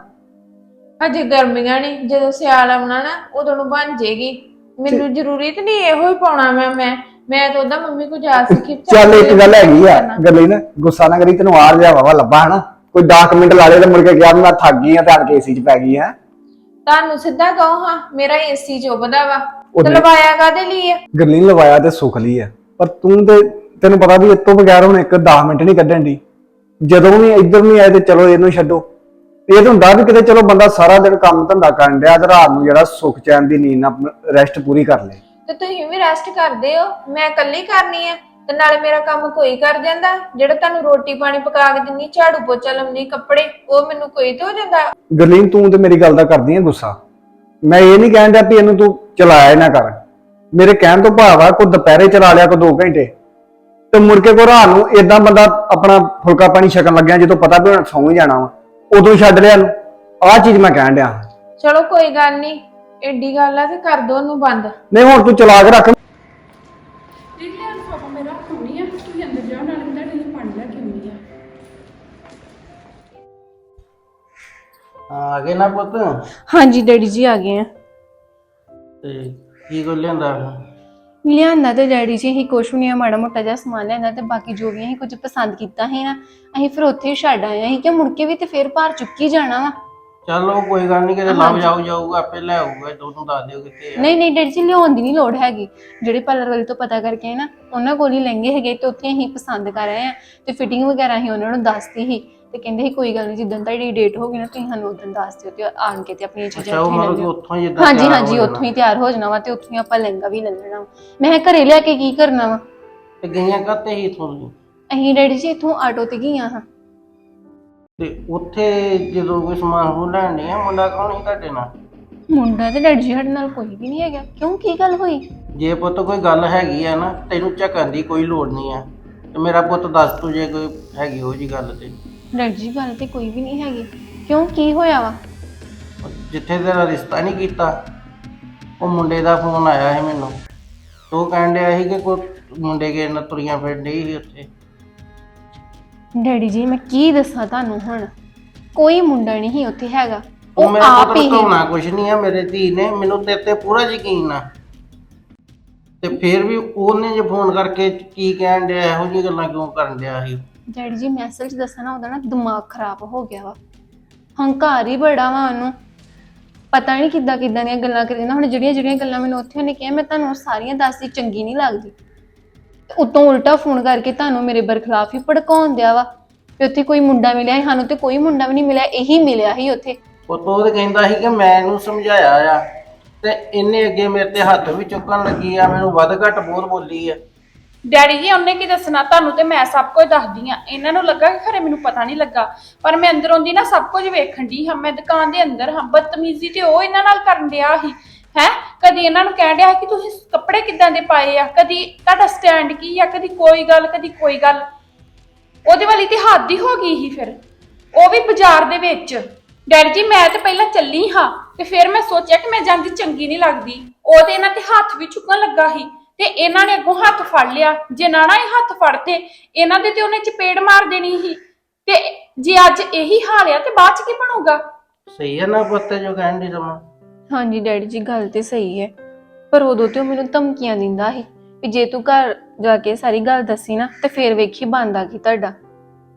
ਹਜੇ ਗਰਮੀਆਂ ਨਹੀਂ ਜਦੋਂ ਸਿਆਲ ਆਉਣਾ ਨਾ ਉਦੋਂ ਨੂੰ ਬਣ ਜੇਗੀ। ਮੈਨੂੰ ਜ਼ਰੂਰੀ ਤੇ ਨਹੀਂ ਇਹੋ ਹੀ ਪਾਉਣਾ ਮੈਂ ਮੈਂ ਮੈਂ ਤਾਂ ਉਹਦਾ ਮੰਮੀ ਕੋ ਜਾ ਸਿੱਖੀ ਚੱਲ ਇੱਕ ਗੱਲ ਹੈਗੀ ਆ ਗਰਲੀਨ ਗੁੱਸਾ ਨਾ ਕਰੀ ਤੈਨੂੰ ਆਰ ਜਾ ਵਾ ਲੱਭਾ ਹਨਾ? ਕੋਈ 10 ਮਿੰਟ ਲਾ ਲੇ ਤੇ ਮੁੜ ਕੇ ਗਿਆ ਮੈਂ ਥੱਕ ਗਈ ਆ ਤੇ ਆਣ ਕੇ ਏਸੀ 'ਚ ਪੈ ਗਈ ਆ। ਤੁਹਾਨੂੰ ਸਿੱਧਾ ਕਹੋ ਹਾਂ ਮੇਰਾ ਏਸੀ ਚੁੱਭਦਾ ਵਾ। ਤੇ ਲਵਾਇਆ ਕਾਦੇ ਲਈ ਆ? ਗਰਲੀਨ ਲਵਾਇਆ ਤੇ ਸੁਖ ਲਈ ਆ। ਪਰ ਤੂੰ ਤੇ ਤੈਨੂੰ ਪਤਾ ਵੀ ਇਤੋਂ ਬਗੈਰ ਹੁਣ ਇੱਕ 10 ਮਿੰਟ ਨਹੀਂ ਕੱਢਣ ਦੀ। ਜਦੋਂ ਵੀ ਇੱਧਰ ਨਹੀਂ ਆਏ ਤੇ ਚਲੋ ਇਹਨੂੰ ਛੱਡੋ। ਇਹ ਤਾਂ ਹੁੰਦਾ ਵੀ ਕਿਤੇ ਚਲੋ ਬੰਦਾ ਸਾਰਾ ਦਿਨ ਕੰਮ ਧੰਦਾ ਕਰਨ ਡਿਆ ਤੇ ਰਾਤ ਨੂੰ ਜਿਹੜਾ ਸੁੱਖ ਚੈਨ ਦੀ ਨੀਂਦ ਨਾਲ ਰੈਸਟ ਪੂਰੀ ਕਰ ਲੇ। ਤੇ ਤੁਸੀਂ ਵੀ ਰੈਸਟ ਕਰਦੇ ਹੋ। ਮੈਂ ਇਕੱਲੀ ਕਰਨੀ ਆ। ਤੇ ਨਾਲੇ ਮੇਰਾ ਕੰਮ ਕੋਈ ਕਰ ਜਾਂਦਾ। ਜਿਹੜਾ ਤੁਹਾਨੂੰ ਰੋਟੀ ਪਾਣੀ ਪਕਾ ਕੇ ਦਿੰਦੀ ਝਾੜੂ ਪੋਚਾ ਲਾਉਂਦੀ ਕੱਪੜੇ ਉਹ ਮੈਨੂੰ ਕੋਈ ਤੇ ਹੋ ਜਾਂਦਾ। ਗਰਲੀਨ ਤੂੰ ਤੇ ਮੇਰੀ ਗੱਲ ਦਾ ਕਰਦੀ ਹੈ ਗੁੱਸਾ। ਮੈਂ ਇਹ ਨਹੀਂ ਕਹਿਣ ਡਿਆ ਵੀ ਇਹਨੂੰ ਤੂੰ ਚਲਾਇਆ ਹੀ ਨਾ ਕਰ। ਮੇਰੇ ਕਹਿਣ ਤੋਂ ਭਾਵ ਆ ਕੋਈ ਦੁਪਹਿਰੇ ਚਲਾ ਲਿਆ ਕੋਈ 2 ਘੰਟੇ। ਤੇ ਮੁੜ ਕੇ ਕੋ ਰਾਤ ਨੂੰ ਇਦਾਂ ਬੰਦਾ ਆਪਣਾ ਫੁਲਕਾ ਪਾਣੀ ਛਕਣ ਲੱਗਿਆ ਜਦੋਂ ਪਤਾ ਵੀ ਹੁਣ ਸੌਂ ਹੀ ਜਾਣਾ ਵਾ ਉਦੋਂ ਛੱਡ ਲਿਆ ਨੂੰ ਆਹ ਚੀਜ਼ ਮੈਂ ਕਹਿਣ ਡਿਆ। ਚਲੋ ਕੋਈ ਗੱਲ ਨਹੀਂ ਐਡੀ ਗੱਲ ਆ ਤੇ ਕਰ ਦੋ ਉਹਨੂੰ ਬੰਦ। ਨਹੀਂ ਹੁਣ ਤੂੰ ਚਲਾ ਕੇ ਰੱਖ ਆ ਗਏ ਨਾ ਪੁੱਤ? ਹਾਂਜੀ ਡੈਡੀ ਜੀ ਆ ਗਏ ਆ। ਤੇ ਕੀ ਕੋ ਲਿਆਂਦਾ ਲਿਆਂਦਾ ਤੇ ਡੈਡੀ ਜੀ ਅਸੀਂ ਕੁਛ ਨਹੀਂ ਆ, ਮਾੜਾ ਮੋਟਾ ਜਿਹਾ ਸਮਾਨ ਲਿਆਂਦਾ ਤੇ ਬਾਕੀ ਜੋ ਵੀ ਅਸੀਂ ਕੁਝ ਪਸੰਦ ਕੀਤਾ ਹੈ ਨਾ ਅਸੀਂ ਫਿਰ ਉੱਥੇ ਹੀ ਛੱਡ ਆਏ ਅਸੀਂ ਕਿ ਮੁੜ ਕੇ ਵੀ ਤੇ ਫਿਰ ਭਾਰ ਚੁੱਕੀ ਜਾਣਾ ਵਾ। ਚਲੋ ਕੋਈ ਗੱਲ ਨਹੀਂ ਕਿਤੇ ਲੱਭ ਜਾਊ ਜਾਊਗਾ ਆਪੇ ਲੈ ਆਊਗਾ ਦੋਨੋਂ ਦੱਸ ਦਿਓ ਕਿੱਥੇ ਆ। ਨਹੀਂ ਨਹੀਂ ਡੈਡੀ ਜੀ ਲਿਆਉਣ ਦੀ ਨਹੀਂ ਲੋੜ ਹੈਗੀ। ਜਿਹੜੇ ਪਾਰਲਰ ਵਾਲੇ ਤੋਂ ਪਤਾ ਕਰਕੇ ਆਏ ਨਾ ਉਹਨਾਂ ਕੋਲ ਹੀ ਲਹਿੰਗੇ ਹੈਗੇ ਤੇ ਉੱਥੇ ਅਸੀਂ ਪਸੰਦ ਕਰ ਆਏ ਆ। ਤੇ ਫਿਟਿੰਗ ਵਗੈਰਾ ਅਸੀਂ ਉਹਨਾਂ ਨੂੰ ਦੱਸਤੀ ਸੀ। ਤੇ ਕਹਿੰਦੇ ਸੀ ਕੋਈ ਗੱਲ ਨਹੀਂ ਜਿੱਦਾਂ ਤੁਹਾਡੀ ਡੇਟ ਹੋਗੀ ਨਾ ਤੁਸੀਂ ਸਾਨੂੰ ਉਦੋਂ ਦੱਸ ਦਿਓ ਤੇ ਆਣ ਕੇ ਤੇ ਆਪਣੀਆਂ ਅੱਛਾ ਚੀਜ਼ਾਂ ਉਹ ਲੈ ਮਤਲਬ ਕਿ ਲਿਓ ਉੱਥੋਂ ਹੀ ਜਿੱਦਾਂ ਹਾਂਜੀ ਹਾਂਜੀ ਹੋ ਉੱਥੋਂ ਹੀ ਤਿਆਰ ਹੋ ਜਾਣਾ ਵਾ ਤੇ ਉੱਥੋਂ ਹੀ ਆਪਾਂ ਲਹਿੰਗਾ ਵੀ ਲੈ ਲੈਣਾ ਵਾ। ਮੈਂ ਕਿਹਾ ਘਰੇ ਲੈ ਕੇ ਕੀ ਕਰਨਾ ਵਾ? ਤੇ ਗਈਆਂ ਕੱਤੇ ਹੀ ਇਥੋਂ ਅਸੀਂ ਡੈਡੀ ਜੀ ਇੱਥੋਂ ਆਟੋ ਤੇ ਗਈਆਂ ਹਾਂ। ਤੇ ਉੱਥੇ ਜਦੋਂ ਕੋਈ ਸਮਾਨ ਹੋ ਲੈਣ ਨਹੀਂ ਆ ਮੁੰਡਾ ਕੌਣ ਸੀ ਤੁਹਾਡੇ ਨਾਲ? ਮੁੰਡਾ ਤੇ ਡੈਡੀ ਜੀ ਸਾਡੇ ਨਾਲ ਕੋਈ ਵੀ ਨਹੀਂ ਹੈਗਾ। ਕਿਉਂ ਕੀ ਗੱਲ ਹੋਈ? ਜੇ ਪੁੱਤ ਕੋਈ ਗੱਲ ਹੈਗੀ ਆ ਨਾ ਤੈਨੂੰ ਝਕਣ ਦੀ ਕੋਈ ਲੋੜ ਨਹੀਂ ਆ। ਤੇ ਮੇਰਾ ਪੁੱਤ ਦੱਸ ਤੂੰ ਜੇ ਕੋਈ ਹੈਗੀ ਉਹ ਜੀ ਗੱਲ ਤੇ। ਡੈਡੀ ਜੀ ਗੱਲ ਤੇ ਕੋਈ ਵੀ ਨਹੀਂ ਹੈਗੀ। ਕਿਉਂ? ਕੀ ਹੋਇਆ ਵਾ? ਜਿੱਥੇ ਤੇਰਾ ਰਿਸ਼ਤਾ ਨਹੀਂ ਕੀਤਾ ਉਹ ਮੁੰਡੇ ਦਾ ਫੋਨ ਆਇਆ ਸੀ ਮੈਨੂੰ। ਤੇ ਉਹ ਕਹਿਣ ਡਿਆ ਸੀ ਕਿ ਕੋਈ ਮੁੰਡੇ ਕੇ ਨਾਲ ਤੁਰੀਆਂ ਫਿਰਨ ਡਈ ਸੀ ਉੱਥੇ। ਡੈਡੀ ਜੀ ਮੈਂ ਕੀ ਦੱਸਾਂ ਤੁਹਾਨੂੰ ਹੁਣ? ਕੋਈ ਮੁੰਡਾ ਨਹੀਂ ਉੱਥੇ ਹੈਗਾ। ਉਹ ਉਹ ਮੇਰਾ ਆਪ ਪੁੱਤ ਹੀ ਕੁਛ ਨਹੀਂ ਆ ਮੇਰੇ ਧੀ ਨੇ ਮੈਨੂੰ ਤੇਰੇ ਤੇ ਪੂਰਾ ਯਕੀਨ ਆ। ਤੇ ਫਿਰ ਵੀ ਉਹਨੇ ਜੇ ਫੋਨ ਕਰਕੇ ਕੀ ਕਹਿਣ ਡਿਆ ਇਹੋ ਜਿਹੀ ਗੱਲਾਂ ਕਿਉਂ ਕਰਨ ਡਿਆ ਸੀ? ਡੈਡੀ ਜੀ ਮੈਸੇਜ ਦੱਸਣਾ ਉਹਦਾ ਨਾ ਦਿਮਾਗ ਖਰਾਬ ਹੋ ਗਿਆ ਵਾ। ਹੰਕਾਰ ਹੀ ਬੜਾ ਵਾ ਉਹਨੂੰ। ਪਤਾ ਨਹੀਂ ਕਿੱਦਾਂ ਕਿੱਦਾਂ ਦੀਆਂ ਗੱਲਾਂ ਕਰੀ ਜਾਂਦਾ ਹੁਣ ਜਿਹੜੀਆਂ ਜਿਹੜੀਆਂ ਗੱਲਾਂ ਮੈਨੂੰ ਉੱਥੇ ਉਹਨੇ ਕਿਹਾ ਮੈਂ ਤੁਹਾਨੂੰ ਉਹ ਸਾਰੀਆਂ ਦੱਸਦੀ ਚੰਗੀ ਨਹੀਂ ਲੱਗਦੀ। ਤੇ ਉਤੋਂ ਉਲਟਾ ਫੋਨ ਕਰਕੇ ਤੁਹਾਨੂੰ ਮੇਰੇ ਬਰਖਲਾਫ ਹੀ ਭੜਕਾਉਣ ਦਿਆ ਵਾ। ਵੀ ਉੱਥੇ ਕੋਈ ਮੁੰਡਾ ਮਿਲਿਆ ਸੀ, ਸਾਨੂੰ ਤੇ ਕੋਈ ਮੁੰਡਾ ਵੀ ਨਹੀਂ ਮਿਲਿਆ ਇਹੀ ਮਿਲਿਆ ਸੀ ਉੱਥੇ। ਉਹ ਤੇ ਕਹਿੰਦਾ ਸੀ ਕਿ ਮੈਂ ਇਹਨੂੰ ਸਮਝਾਇਆ ਆ। ਤੇ ਇਹਨੇ ਅੱਗੇ ਮੇਰੇ ਤੇ ਹੱਥ ਵੀ ਚੁੱਕਣ ਲੱਗੀ ਆ ਮੈਨੂੰ ਵੱਧ ਘੱਟ ਬਹੁਤ ਬੋਲੀ ਆ। ਡੈਡੀ ਜੀ, ਉਹਨੇ ਕੀ ਦੱਸਣਾ? ਤੁਹਾਨੂੰ ਤੇ ਮੈਂ ਸਭ ਕੁਝ ਦੱਸਦੀ ਆ ਇਹਨਾਂ ਨੂੰ ਲੱਗਾ ਕਿ ਖਰੇ ਮੈਨੂੰ ਪਤਾ ਨਹੀਂ ਲੱਗਾ। ਪਰ ਮੈਂ ਅੰਦਰੋਂ ਦੀ ਨਾ ਸਭ ਕੁਝ ਵੇਖਣ ਦੀ ਹਾਂ। ਮੈਂ ਦੁਕਾਨ ਦੇ ਅੰਦਰ ਹਾਂ। ਬਦਤਮੀਜ਼ੀ ਤੇ ਉਹ ਇਹਨਾਂ ਨਾਲ ਕਰਨ ਡਿਆ ਸੀ। ਹੈ? ਕਦੀ ਇਹਨਾਂ ਨੂੰ ਕਹਿਣ ਡਿਆ ਕਿ ਤੁਸੀਂ ਕੱਪੜੇ ਕਿੱਦਾਂ ਦੇ ਪਾਏ ਆ? ਕਦੀ ਤੁਹਾਡਾ ਸਟੈਂਡ ਕੀ ਆ? ਕਦੀ ਕੋਈ ਗੱਲ, ਕਦੀ ਕੋਈ ਗੱਲ। ਉਹਦੇ ਵਾਲੀ ਤੇ ਹੱਦ ਹੀ ਹੋ ਗਈ ਸੀ ਫਿਰ। ਉਹ ਵੀ ਬਾਜ਼ਾਰ ਦੇ ਵਿੱਚ। ਡੈਡੀ ਜੀ, ਮੈਂ ਤੇ ਪਹਿਲਾਂ ਚੱਲੀ ਹਾਂ। ਤੇ ਫਿਰ ਮੈਂ ਸੋਚਿਆ ਕਿ ਮੈਂ ਜਾਂਦੀ ਚੰਗੀ ਨਹੀਂ ਲੱਗਦੀ। ਉਹ ਤੇ ਇਹਨਾਂ ਤੇ ਹੱਥ ਵੀ ਚੁੱਕਣ ਲੱਗਾ ਸੀ। ਤੇ ਇਹਨਾਂ ਨੇ ਅੱਗੋਂ ਹੱਥ ਫੜ ਲਿਆ। ਜੇ ਨਾ ਨਾ ਇਹ ਹੱਥ ਫੜਦੇ ਇਹਨਾਂ ਦੇ ਤੇ ਉਹਨੇ ਚਪੇੜ ਮਾਰ ਦੇਣੀ ਸੀ। ਤੇ ਜੇ ਅੱਜ ਇਹੀ ਹਾਲ ਆ ਤੇ ਬਾਅਦ ਚ ਕੀ ਬਣੂਗਾ? ਸਹੀ ਹੈ ਨਾ ਪੁੱਤ ਜੋ ਕਹਿਣ ਦੀ ਸਮਾਂ ਹਾਂਜੀ ਡੈਡੀ ਜੀ ਗੱਲ ਤੇ ਸਹੀ ਹੈ। ਪਰ ਉਦੋਂ ਤੇ ਉਹ ਮੈਨੂੰ ਧਮਕੀਆਂ ਦਿੰਦਾ ਸੀ ਵੀ ਜੇ ਤੂੰ ਘਰ ਜਾ ਕੇ ਸਾਰੀ ਗੱਲ ਦੱਸੀ ਨਾ ਤੇ ਫੇਰ ਵੇਖੀ ਬੰਦਾ ਕੀ ਤੁਹਾਡਾ।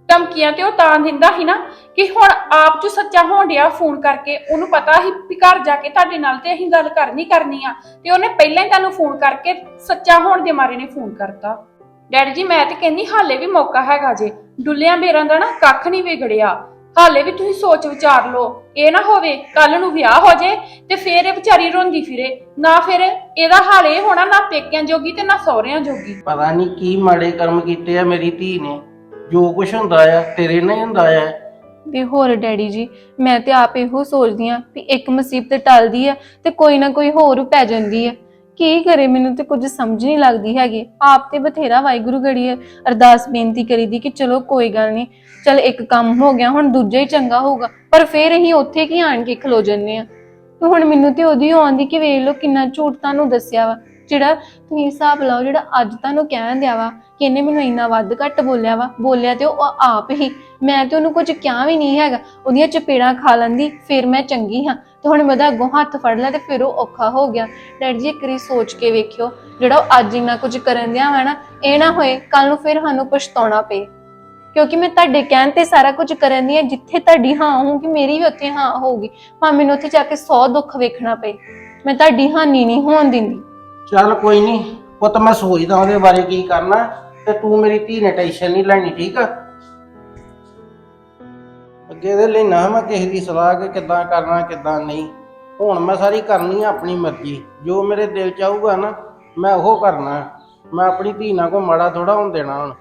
ਧਮਕੀਆਂ ਤੇ ਉਹ ਤਾਂ ਦਿੰਦਾ ਸੀ ਨਾ ਕਿ ਹੁਣ ਆਪ ਚ ਸੱਚਾ ਹੋਣ ਡਿਆ ਫੋਨ ਕਰਕੇ, ਉਹਨੂੰ ਪਤਾ ਸੀ ਵੀ ਘਰ ਜਾ ਕੇ ਤੁਹਾਡੇ ਨਾਲ ਤੇ ਅਸੀਂ ਗੱਲ ਕਰਨੀ ਕਰਨੀ ਆ। ਤੇ ਉਹਨੇ ਪਹਿਲਾਂ ਹੀ ਤੁਹਾਨੂੰ ਫੋਨ ਕਰਕੇ ਸੱਚਾ ਹੋਣ ਦੇ ਮਾਰੇ ਨੇ ਫੋਨ ਕਰਤਾ। ਡੈਡੀ ਜੀ, ਮੈਂ ਤੇ ਕਹਿੰਦੀ ਹਾਲੇ ਵੀ ਮੌਕਾ ਹੈਗਾ ਜੇ। ਡੁੱਲਿਆਂ ਬੇਰਾਂ ਦਾ ਨਾ ਕੱਖ ਨਹੀਂ ਵਿਗੜਿਆ। ਹਾਲੇ ਵੀ ਤੁਸੀਂ ਸੋਚ ਵਿਚਾਰ ਲਓ। ਇਹ ਨਾ ਹੋਵੇ ਕੱਲ ਨੂੰ ਵਿਆਹ ਹੋ ਜੇ ਤੇ ਫੇਰ ਇਹ ਵਿਚਾਰੀ ਰੋਂਦੀ ਫਿਰੇ। ਨਾ ਫਿਰ ਇਹਦਾ ਹਾਲ ਇਹ ਹੋਣਾ ਨਾ ਪੇਕਿਆਂ ਜੋਗੀ ਤੇ ਨਾ ਸਹੁਰਿਆਂ ਜੋਗੀ। ਪਤਾ ਨਹੀਂ ਕੀ ਮਾੜੇ ਕਰਮ ਕੀਤੇ ਆ ਮੇਰੀ ਧੀ ਨੇ। ਜੋ ਕੁਛ ਹੁੰਦਾ ਆ, ਤੇਰੇ ਨਾਲ ਹੀ ਹੁੰਦਾ ਆ। ਵੀ ਹੋਰ ਡੈਡੀ ਜੀ, ਮੈਂ ਤੇ ਆਪ ਇਹੋ ਸੋਚਦੀ ਆ ਵੀ ਇੱਕ ਮੁਸੀਬਤ ਟਲਦੀ ਆ ਤੇ ਕੋਈ ਨਾ ਕੋਈ ਹੋਰ ਪੈ ਜਾਂਦੀ ਆ। ਕੀ ਕਰੇ ਮੈਨੂੰ ਤੇ ਕੁਝ ਸਮਝ ਨਹੀਂ ਲੱਗਦੀ ਹੈਗੀ। ਆਪ ਤੇ ਬਥੇਰਾ ਵਾਹਿਗੁਰੂ ਗੜੀ ਅਰਦਾਸ ਬੇਨਤੀ ਕਰੀਦੀ ਕਿ ਚਲੋ ਕੋਈ ਗੱਲ ਨਹੀਂ ਚਲ ਇੱਕ ਕੰਮ ਹੋ ਗਿਆ, ਹੁਣ ਦੂਜਾ ਹੀ ਚੰਗਾ ਹੋਊਗਾ, ਪਰ ਫੇਰ ਅਸੀਂ ਉੱਥੇ ਕੀ ਆਣ ਕੇ ਖਲੋ ਜੰਨੇ ਆ। ਤੇ ਹੁਣ ਮੈਨੂੰ ਤੇ ਉਹਦੀ ਆਉਂਦੀ ਕਿ ਵੇਖ ਲਓ ਕਿੰਨਾ ਝੂਠ ਤੁਹਾਨੂੰ ਦੱਸਿਆ ਵਾ। ਜਿਹੜਾ ਤੁਸੀਂ ਹਿਸਾਬ ਲਾਓ, ਜਿਹੜਾ ਅੱਜ ਤੁਹਾਨੂੰ ਕਹਿਣ ਦਿਆ ਵਾ ਕਿ ਇਹਨੇ ਮੈਨੂੰ ਇੰਨਾ ਵੱਧ ਘੱਟ ਬੋਲਿਆ ਵਾ, ਬੋਲਿਆ ਤੇ ਉਹ ਆਪ ਹੀ। ਮੈਂ ਤੇ ਉਹਨੂੰ ਕੁਝ ਕਿਹਾ ਵੀ ਨਹੀਂ ਹੈਗਾ। ਉਹਦੀਆਂ ਚਪੇੜਾਂ ਖਾ ਲੈਂਦੀ, ਫਿਰ ਮੈਂ ਚੰਗੀ ਹਾਂ। ਤੇ ਹੁਣ ਮੈਂ ਉਹਦਾ ਅੱਗੋਂ ਹੱਥ ਫੜ ਲਿਆ ਤੇ ਫਿਰ ਉਹ ਔਖਾ ਹੋ ਗਿਆ। ਡੈਡੀ ਜੀ, ਇੱਕ ਵਾਰੀ ਸੋਚ ਕੇ ਵੇਖਿਓ, ਜਿਹੜਾ ਉਹ ਅੱਜ ਇੰਨਾ ਕੁਝ ਕਰਨ ਦਿਆ ਵਾ ਨਾ, ਇਹ ਨਾ ਹੋਏ ਕੱਲ ਨੂੰ ਫਿਰ ਸਾਨੂੰ ਪਛਤਾਉਣਾ ਪਏ। ਕਿਉਂਕਿ ਮੈਂ ਤੁਹਾਡੇ ਕਹਿਣ ਤੇ ਸਾਰਾ ਕੁਝ ਕਰਨ ਦੀ ਆ ਜਿੱਥੇ ਤੁਹਾਡੀ ਹਾਂ ਹੋਊਗੀ, ਮੇਰੀ ਵੀ ਉੱਥੇ ਹਾਂ ਹੋਊਗੀ। ਭਾਵੇਂ ਮੈਨੂੰ ਉੱਥੇ ਜਾ ਕੇ 100 ਦੁੱਖ ਵੇਖਣਾ ਪਏ। ਮੈਂ ਤੁਹਾਡੀ ਹਾਨੀ ਨਹੀਂ ਹੋਣ ਦਿੰਦੀ। ਚੱਲ ਕੋਈ ਨਹੀਂ ਪੁੱਤ ਮੈਂ ਸੋਚਦਾ ਉਹਦੇ ਬਾਰੇ ਕੀ ਕਰਨਾ ਤੇ ਤੂੰ ਮੇਰੀ ਧੀ ਨੇ ਟੈਨਸ਼ਨ ਨਹੀਂ ਲੈਣੀ ਠੀਕ ਆ? ਅੱਗੇ ਦੇ ਲੈਣਾ ਮੈਂ ਕਿਸੇ ਦੀ ਸਲਾਹ ਕਿ ਕਿੱਦਾਂ ਕਰਨਾ ਕਿੱਦਾਂ ਨਹੀਂ। ਹੁਣ ਮੈਂ ਸਾਰੀ ਕਰਨੀ ਆ ਆਪਣੀ ਮਰਜ਼ੀ ਜੋ ਮੇਰੇ ਦਿਲ ਚ ਆਊਗਾ ਨਾ ਮੈਂ ਉਹ ਕਰਨਾ। ਮੈਂ ਆਪਣੀ ਧੀ ਨਾਲ ਕੋ ਮਾੜਾ ਥੋੜਾ ਹੋਣ ਦੇਣਾ ਹੁਣ।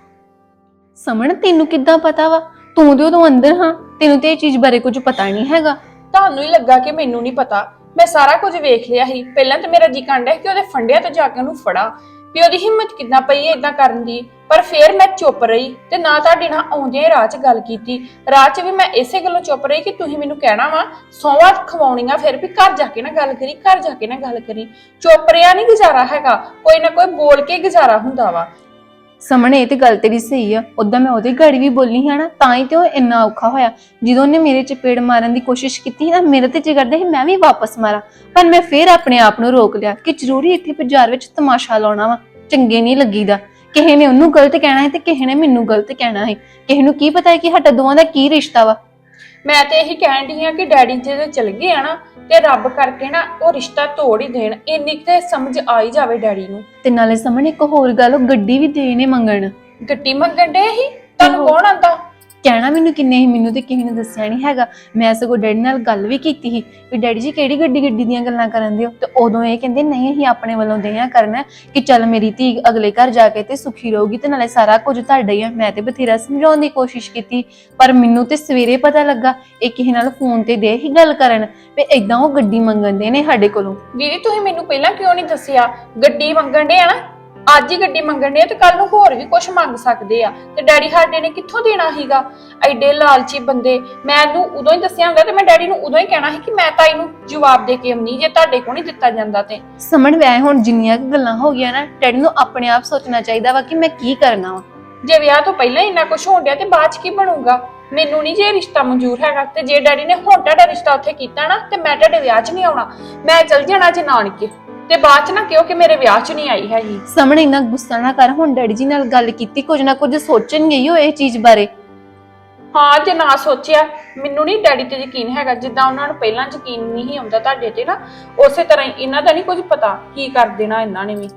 ਸਮਣ ਤੈਨੂੰ ਕਿੱਦਾਂ ਪਤਾ ਵਾ? ਤੂੰ ਤੇ ਉਦੋਂ ਅੰਦਰ ਹਾਂ ਤੈਨੂੰ ਤੇ ਇਹ ਚੀਜ਼ ਬਾਰੇ ਕੁਝ ਪਤਾ ਨਹੀਂ ਹੈਗਾ। ਤੁਹਾਨੂੰ ਹੀ ਲੱਗਾ ਕਿ ਮੈਨੂੰ ਨਹੀਂ ਪਤਾ। ਮੈਂ ਸਾਰਾ ਕੁਝ ਵੇਖ ਲਿਆ ਸੀ। ਪਹਿਲਾਂ ਤਾਂ ਮੇਰਾ ਜੀ ਕਾਂਡਾ ਕਿ ਉਹਦੇ ਫੰਡਿਆਂ ਤੋਂ ਜਾ ਕੇ ਉਹਨੂੰ ਫੜਾ, ਵੀ ਉਹਦੀ ਹਿੰਮਤ ਕਿੱਦਾਂ ਪਈ ਹੈ ਇਦਾਂ ਕਰਨ ਦੀ। ਪਰ ਫੇਰ ਮੈਂ ਚੁੱਪ ਰਹੀ ਤੇ ਨਾ ਤੁਹਾਡੇ ਨਾਲ ਆਉਂਦੇ ਹੀ ਰਾਹ 'ਚ ਗੱਲ ਕੀਤੀ। ਰਾਹ 'ਚ ਵੀ ਮੈਂ ਇਸੇ ਗੱਲੋਂ ਚੁੱਪ ਰਹੀ ਕਿ ਤੁਸੀਂ ਮੈਨੂੰ ਕਹਿਣਾ ਵਾ ਸੌਵਾਂ ਖਵਾਉਣੀਆਂ ਫਿਰ ਵੀ ਘਰ ਜਾ ਕੇ ਨਾ ਗੱਲ ਕਰੀ, ਘਰ ਜਾ ਕੇ ਨਾ ਗੱਲ ਕਰੀ। ਚੁੱਪ ਰਿਆ ਨਹੀਂ ਗੁਜ਼ਾਰਾ ਹੈਗਾ, ਕੋਈ ਨਾ ਕੋਈ ਬੋਲ ਕੇ ਗੁਜ਼ਾਰਾ ਹੁੰਦਾ ਵਾ। ਸਮਣੇ ਇਹ ਤੇ ਗੱਲ ਤੇਰੀ ਸਹੀ ਆ। ਉਦਾਂ ਮੈਂ ਉਹਦੀ ਗਾੜੀ ਵੀ ਬੋਲੀ ਹੈ ਨਾ ਤਾਂ ਹੀ ਤੇ ਉਹ ਇੰਨਾ ਔਖਾ ਹੋਇਆ। ਜਦੋਂ ਉਹਨੇ ਮੇਰੇ ਚਪੇੜ ਮਾਰਨ ਦੀ ਕੋਸ਼ਿਸ਼ ਕੀਤੀ ਨਾ, ਮੇਰੇ ਤੇ ਜੇ ਕਰਦਾ ਸੀ, ਮੈਂ ਵੀ ਵਾਪਸ ਮਾਰਾਂ। ਪਰ ਮੈਂ ਫੇਰ ਆਪਣੇ ਆਪ ਨੂੰ ਰੋਕ ਲਿਆ ਕਿ ਜ਼ਰੂਰੀ ਇੱਥੇ ਬਾਜ਼ਾਰ ਵਿੱਚ ਤਮਾਸ਼ਾ ਲਾਉਣਾ ਵਾ, ਚੰਗੇ ਨਹੀਂ ਲੱਗੀਦਾ। ਕਿਸੇ ਨੇ ਉਹਨੂੰ ਗਲਤ ਕਹਿਣਾ ਹੈ ਤੇ ਕਿਸੇ ਨੇ ਮੈਨੂੰ ਗਲਤ ਕਹਿਣਾ ਹੈ ਕਿਸੇ ਨੂੰ ਕੀ ਪਤਾ ਹੈ ਕਿ ਸਾਡਾ ਦੋਵਾਂ ਦਾ ਕੀ ਰਿਸ਼ਤਾ ਵਾ। ਮੈਂ ਤੇ ਇਹੀ ਕਹਿਣ ਡਈ ਆ ਕਿ ਡੈਡੀ ਜਦੋਂ ਚਲ ਗਏ ਆ ਨਾ ਤੇ ਰੱਬ ਕਰਕੇ ਨਾ ਉਹ ਰਿਸ਼ਤਾ ਤੋੜ ਹੀ ਦੇਣ ਇੰਨੀ ਕੁ ਤੇ ਸਮਝ ਆ ਹੀ ਜਾਵੇ ਡੈਡੀ ਨੂੰ। ਤੇ ਨਾਲੇ ਸਾਹਮਣੇ ਇੱਕ ਹੋਰ ਗੱਲ ਉਹ ਗੱਡੀ ਵੀ ਦੇਣੇ ਮੰਗਣ। ਗੱਡੀ ਮੰਗਣ ਡੇ ਹੀ ਤੁਹਾਨੂੰ ਕੌਣ ਆਂਦਾ? ਕਹਿਣਾ ਮੈਨੂੰ ਕਿੰਨੇ ਹੀ ਮੈਨੂੰ ਤੇ ਕਿਸੇ ਨੇ ਦੱਸਿਆ ਨਹੀਂ ਹੈਗਾ। ਮੈਂ ਸਗੋਂ ਡੈਡੀ ਨਾਲ ਗੱਲ ਵੀ ਕੀਤੀ ਸੀ ਵੀ ਡੈਡੀ ਜੀ ਕਿਹੜੀ ਗੱਡੀ ਗੱਡੀ ਦੀਆਂ ਗੱਲਾਂ ਕਰਨ ਦਿਓ? ਤੇ ਉਦੋਂ ਇਹ ਕਹਿੰਦੇ, ਨਹੀਂ, ਅਸੀਂ ਆਪਣੇ ਵੱਲੋਂ ਦੇਆਂ ਕਰਨਾ ਕਿ ਚੱਲ ਮੇਰੀ ਧੀ ਅਗਲੇ ਘਰ ਜਾ ਕੇ ਤੇ ਸੁਖੀ ਰਹੂਗੀ ਤੇ ਨਾਲੇ ਸਾਰਾ ਕੁਝ ਤੁਹਾਡਾ ਹੀ ਆ। ਮੈਂ ਤੇ ਬਥੇਰਾ ਸਮਝਾਉਣ ਦੀ ਕੋਸ਼ਿਸ਼ ਕੀਤੀ, ਪਰ ਮੈਨੂੰ ਤੇ ਸਵੇਰੇ ਪਤਾ ਲੱਗਾ, ਇਹ ਕਿਸੇ ਨਾਲ ਫੋਨ ਤੇ ਦੇ ਹੀ ਗੱਲ ਕਰਨ ਵੀ ਇਦਾਂ ਉਹ ਗੱਡੀ ਮੰਗਣ ਦੇ ਨੇ ਸਾਡੇ ਕੋਲੋਂ। ਦੀਦੀ ਤੁਸੀਂ ਮੈਨੂੰ ਪਹਿਲਾਂ ਕਿਉਂ ਨਹੀਂ ਦੱਸਿਆ? ਗੱਡੀ ਮੰਗਣ ਡੇ ਆ ਨਾ। ਅੱਜ ਹੀ ਗੱਡੀ ਮੰਗਣ ਡੇ ਤੇ ਕੱਲ ਨੂੰ ਹੋਰ ਵੀ ਕੁਝ ਮੰਗ ਸਕਦੇ ਆ। ਤੇ ਡੈਡੀ ਸਾਡੇ ਨੇ ਕਿੱਥੋਂ ਦੇਣਾ ਸੀਗਾ? ਐਡੇ ਲਾਲਚੀ ਬੰਦੇ। ਮੈਨੂੰ ਉਦੋਂ ਹੀ ਦੱਸਿਆ ਹੁੰਦਾ ਤੇ ਮੈਂ ਡੈਡੀ ਨੂੰ ਉਦੋਂ ਹੀ ਕਹਿਣਾ ਸੀ ਕਿ ਮੈਂ ਤਾਂ ਇਹਨੂੰ ਜਵਾਬ ਦੇ ਕੇ ਆਉਣੀ ਜੇ ਤੁਹਾਡੇ ਕੋਲ ਨਹੀਂ ਦਿੱਤਾ ਜਾਂਦਾ ਤੇ। ਸਮਝ ਵਿਆਹ ਹੁਣ ਜਿੰਨੀਆਂ ਕੁ ਗੱਲਾਂ ਹੋ ਗਈਆਂ ਨਾ ਡੈਡੀ ਨੂੰ ਆਪਣੇ ਆਪ ਸੋਚਣਾ ਚਾਹੀਦਾ ਵਾ ਕਿ ਮੈਂ ਕੀ ਕਰਨਾ ਵਾ। ਜੇ ਵਿਆਹ ਤੋਂ ਪਹਿਲਾਂ ਹੀ ਇੰਨਾ ਕੁਝ ਹੋਣ ਡਿਆ ਤੇ ਬਾਅਦ ਚ ਕੀ ਬਣੂਗਾ? ਮੈਨੂੰ ਨਹੀਂ ਜੇ ਰਿਸ਼ਤਾ ਮਨਜ਼ੂਰ ਹੈਗਾ ਤੇ ਜੇ ਡੈਡੀ ਨੇ ਹੁਣ ਤੁਹਾਡਾ ਰਿਸ਼ਤਾ ਉੱਥੇ ਕੀਤਾ ਨਾ ਤੇ ਮੈਂ ਤੁਹਾਡੇ ਵਿਆਹ 'ਚ ਨਹੀਂ ਆਉਣਾ। ਮੈਂ ਚਲ ਜਾਣਾ ਜੇ ਨਾਨਕੇ। ਤੇ ਬਾਅਦ 'ਚ ਨਾ ਕਿਉਂ ਕਿ ਮੇਰੇ ਵਿਆਹ 'ਚ ਨਹੀਂ ਆਈ ਹੈਗੀ। ਸਾਹਮਣੇ ਇੰਨਾ ਗੁੱਸਾ ਨਾ ਕਰ ਹੁਣ ਡੈਡੀ ਜੀ ਨਾਲ ਗੱਲ ਕੀਤੀ ਕੁਝ ਨਾ ਕੁਝ ਸੋਚਣਗੇ ਹੀ ਉਹ ਇਹ ਚੀਜ਼ ਬਾਰੇ। ਹਾਂ ਜੇ ਨਾ ਸੋਚਿਆ ਮੈਨੂੰ ਨਹੀਂ ਡੈਡੀ ਤੇ ਯਕੀਨ ਹੈਗਾ ਜਿੱਦਾਂ ਉਹਨਾਂ ਨੂੰ ਪਹਿਲਾਂ ਯਕੀਨ ਨਹੀਂ ਸੀ ਆਉਂਦਾ ਤੁਹਾਡੇ ਤੇ ਨਾ ਉਸੇ ਤਰ੍ਹਾਂ ਹੀ ਇਹਨਾਂ ਦਾ ਨਹੀਂ ਕੁਝ ਪਤਾ ਕੀ ਕਰ ਦੇਣਾ ਇਹਨਾਂ ਨੇ ਵੀ।